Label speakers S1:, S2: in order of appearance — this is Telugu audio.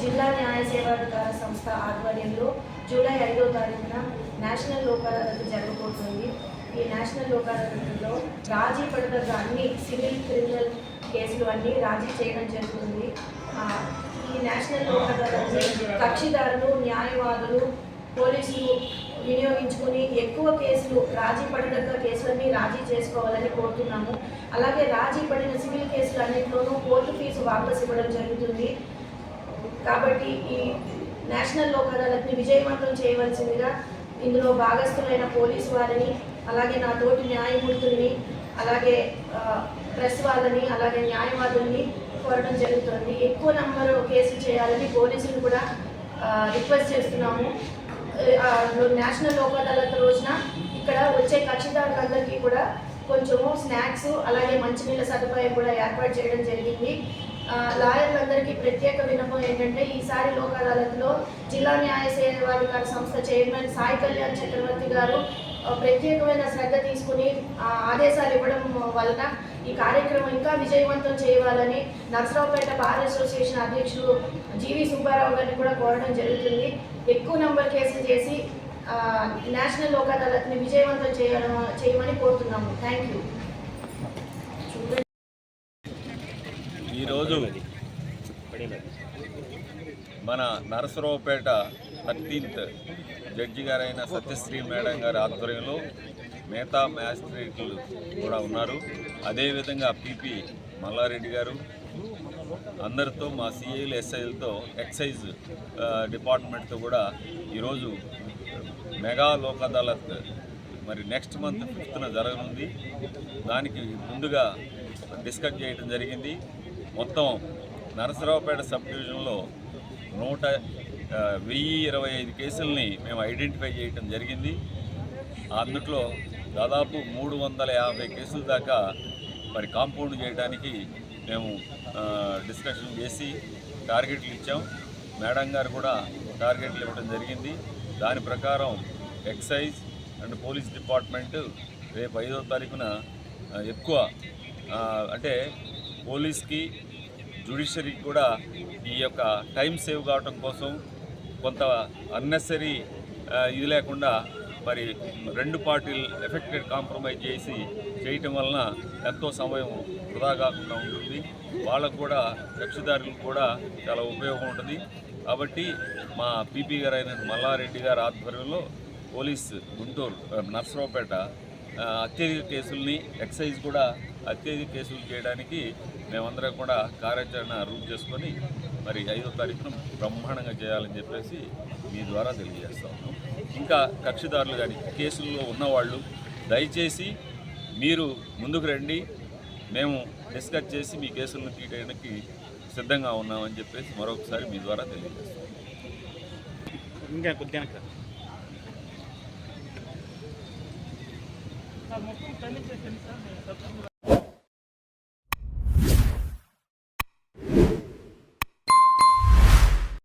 S1: జిల్లా న్యాయ సేవాధికార సంస్థ ఆధ్వర్యంలో జూలై ఐదో తారీఖున నేషనల్ లోక్ అదాలత్ జరగబోతుంది. ఈ నేషనల్ లోక్ అదాలత్లో రాజీ పడదగ్గ అన్ని సివిల్ క్రిమినల్ కేసులు అన్నీ రాజీ చేయడం జరుగుతుంది. ఈ నేషనల్ లోక్ కక్షిదారులు న్యాయవాదులు పోలీసులు వినియోగించుకుని ఎక్కువ కేసులు రాజీ పడదగ్గ కేసులన్నీ రాజీ చేసుకోవాలని కోరుతున్నాము. అలాగే రాజీ పడిన సివిల్ కేసులు అన్నింటిలోనూ కోర్టు ఫీజు వాపసు ఇవ్వడం జరుగుతుంది. కాబట్టి ఈ నేషనల్ లోక్ అదాలత్ని విజయవంతం చేయవలసిందిగా ఇందులో భాగస్థులైన పోలీస్ వారిని అలాగే నా తోటి న్యాయమూర్తుల్ని అలాగే ప్రెస్ వాళ్ళని అలాగే న్యాయవాదుల్ని కోరడం జరుగుతుంది. ఎక్కువ నంబరు కేసులు చేయాలని పోలీసులు కూడా రిక్వెస్ట్ చేస్తున్నాము. నేషనల్ లోక్ అదాలత్ రోజున ఇక్కడ వచ్చే కక్షిదారులందరికీ కూడా కొంచెము స్నాక్స్ అలాగే మంచినీళ్ళ సదుపాయం కూడా ఏర్పాటు చేయడం జరిగింది. లాయర్లందరికీ ప్రత్యేక వినపం ఏంటంటే ఈసారి లోక్ అదాలత్లో జిల్లా న్యాయ సేవాధికార సంస్థ చైర్మన్ సాయి కళ్యాణ్ చక్రవర్తి గారు ప్రత్యేకమైన శ్రద్ధ తీసుకుని ఆదేశాలు ఇవ్వడం వలన ఈ కార్యక్రమం ఇంకా విజయవంతం చేయాలని నర్సరావుపేట బార్ అసోసియేషన్ అధ్యక్షుడు జీవి సుబ్బారావు గారిని కూడా కోరడం జరుగుతుంది. ఎక్కువ నంబర్ కేసులు చేసి నేషనల్ లోక్ అదాలత్ని విజయవంతం చేయడం చేయమని కోరుతున్నాము. థ్యాంక్ యూ
S2: ఈరోజు మన నరసరావుపేట థర్టీన్త్ జడ్జి గారైన సత్యశ్రీ మేడం గారి ఆధ్వర్యంలో మిగతా మ్యాజిస్ట్రేట్లు కూడా ఉన్నారు. అదేవిధంగా పిపి మల్లారెడ్డి గారు అందరితో మా సిఐలు ఎస్ఐలతో ఎక్సైజ్ డిపార్ట్మెంట్తో కూడా ఈరోజు మెగా లోక్ అదాలత్ మరి నెక్స్ట్ మంత్ ఫిఫ్త్న జరగనుంది. దానికి ముందుగా డిస్కస్ చేయడం జరిగింది. మొత్తం నరసరావుపేట సబ్ డివిజన్లో నూట వెయ్యి ఇరవై ఐదు కేసుల్ని మేము ఐడెంటిఫై చేయటం జరిగింది. అందులో దాదాపు మూడు వందల యాభై కేసుల దాకా మరి కాంపౌండ్ చేయడానికి మేము డిస్కషన్ చేసి టార్గెట్లు ఇచ్చాం. మేడం గారు కూడా టార్గెట్లు ఇవ్వడం జరిగింది. దాని ప్రకారం ఎక్సైజ్ అండ్ పోలీస్ డిపార్ట్మెంట్ రేపు ఐదో తారీఖున ఎక్కువ అంటే పోలీస్కి జ్యుడిషియరీకి కూడా ఈ యొక్క టైం సేవ్ కావటం కోసం కొంత అన్నెసరీ ఇది లేకుండా మరి రెండు పార్టీలు ఎఫెక్టెడ్ కాంప్రమైజ్ చేసి చేయటం వలన ఎంతో సమయం వృధా కాకుండా ఉంటుంది. వాళ్ళకు కూడా కక్షిదారులకు కూడా చాలా ఉపయోగం ఉంటుంది. కాబట్టి మా పీపీ గారు అయిన మల్లారెడ్డి గారి ఆధ్వర్యంలో పోలీస్ గుంటూరు నర్సరావుపేట అత్యధిక కేసుల్ని ఎక్సైజ్ కూడా అత్యధిక కేసులు చేయడానికి మేమందరం కూడా కార్యాచరణ రూట్ చేసుకొని మరి ఐదో తారీఖున బ్రహ్మాండంగా చేయాలని చెప్పేసి మీ ద్వారా తెలియజేస్తా ఉన్నాం. ఇంకా కక్షిదారులు కానీ కేసుల్లో ఉన్నవాళ్ళు దయచేసి మీరు ముందుకు రండి. మేము డిస్కస్ చేసి మీ కేసులను తీయడానికి సిద్ధంగా ఉన్నామని చెప్పేసి మరొకసారి మీ ద్వారా తెలియజేస్తాం.
S3: ఇంకా కొద్దిగా
S4: సార్ మొత్తం టైమింగ్ చేసేయండి సార్ ça.